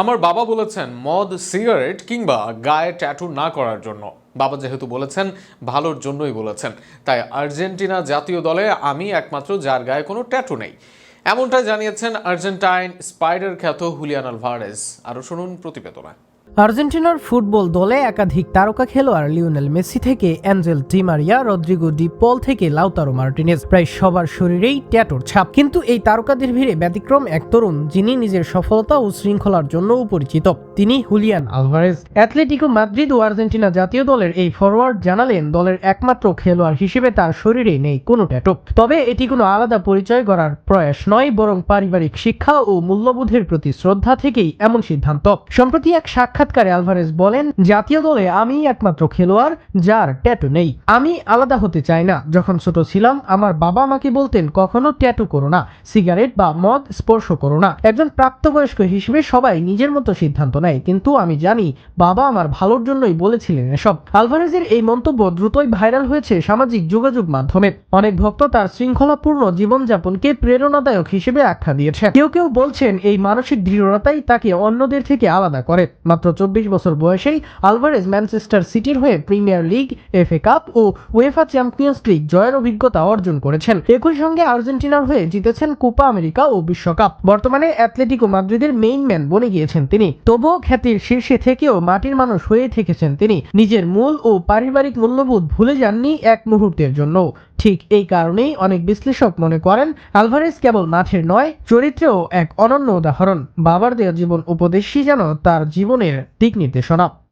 আমার বাবা বলেছেন, মদ, সিগারেট কিংবা গায়ে ট্যাটু না করার জন্য। বাবা যেহেতু বলেছেন, ভালোর জন্যই বলেছেন। তাই আর্জেন্টিনা জাতীয় দলে আমি একমাত্র যার গায়ে কোনো ট্যাটু নেই। এমনটাই জানিয়েছেন আর্জেন্টাইন স্পাইডার খ্যাত হুলিয়ান আলভারেজ। আরও শুনুন প্রতিবেদনায় আর্জেন্টিনার ফুটবল দলে একাধিক তারকা খেলোয়াড় লিওনেল মেসি থেকে Angel Di Maria Rodrigo De Paul থেকে লাউতারো মার্টিনেজ। প্রায় সবার শরীরেই ট্যাটোর ছাপ। কিন্তু এই তারকাদের ভিড়ে ব্যতিক্রম এক তরুণ, যিনি নিজের সফলতা ও শৃঙ্খলার জন্যও পরিচিত তিনি হুলিয়ান আলভারেজ। অ্যাথলেটিকো মাদ্রিদ ও আর্জেন্টিনা জাতীয় দলের এই ফরওয়ার্ড জানালেন দলের একমাত্র খেলোয়াড় হিসেবে তার শরীরে নেই কোনো ট্যাটো। তবে এটি কোনো আলাদা পরিচয় করার প্রয়াস নয়, বরং পারিবারিক শিক্ষা ও মূল্যবোধের প্রতি শ্রদ্ধা থেকেই এমন সিদ্ধান্ত। সম্প্রতি এক সাক্ষাৎকারে আলভারেজ বলেন, জাতীয় দলে আমি একমাত্র খেলোয়াড় যার ট্যাটু নেই। আমি আলাদা হতে চাই না। যখন ছোট ছিলাম, আমার বাবা আমাকে বলতেন, কখনো ট্যাটু করো না, সিগারেট বা মদ স্পর্শ করো না। একজন প্রাপ্তবয়স্ক হিসেবে সবাই নিজের মতো সিদ্ধান্ত নেয়। কিন্তু আমি জানি, বাবা আমার ভালোর জন্যই বলেছিলেন এসব। আলভারেজের এই মন্তব্য দ্রুতই ভাইরাল হয়েছে সামাজিক যোগাযোগ মাধ্যমে। অনেক ভক্ত তার শৃঙ্খলাপূর্ণ জীবনযাপনকে প্রেরণাদায়ক হিসেবে আখ্যা দিয়েছেন। কেউ কেউ বলছেন, এই মানসিক দৃঢ়তাই তাকে অন্যদের থেকে আলাদা করে। মাত্র চব্বিশ বছর বয়সেই আলভারেজ ম্যানচেস্টার সিটির হয়ে প্রিমিয়ার লিগ, এফএ কাপ ও ওয়েফা চ্যাম্পিয়ন্স লিগ জয়ের অভিজ্ঞতা অর্জন করেছেন। একই সঙ্গে আর্জেন্টিনার হয়ে জিতেছেন কোপা আমেরিকা ও বিশ্বকাপ। বর্তমানে অ্যাথলেটিকো মাদ্রিদের মেইন ম্যান বনে গিয়েছেন তিনি। তবুও খ্যাতির শীর্ষে থেকেও মাটির মানুষ হয়ে থেকেছেন তিনি। নিজের মূল ও পারিবারিক মূল্যবোধ ভুলে যাননি এক মুহূর্তের জন্য। ঠিক এই কারণেই অনেক বিশ্লেষক মনে করেন, আলভারেজ কেবল মাঠের নয়, চরিত্রেও এক অনন্য উদাহরণ। বাবার দেওয়া জীবন উপদেশই যেন তার জীবনের দিক নির্দেশনা।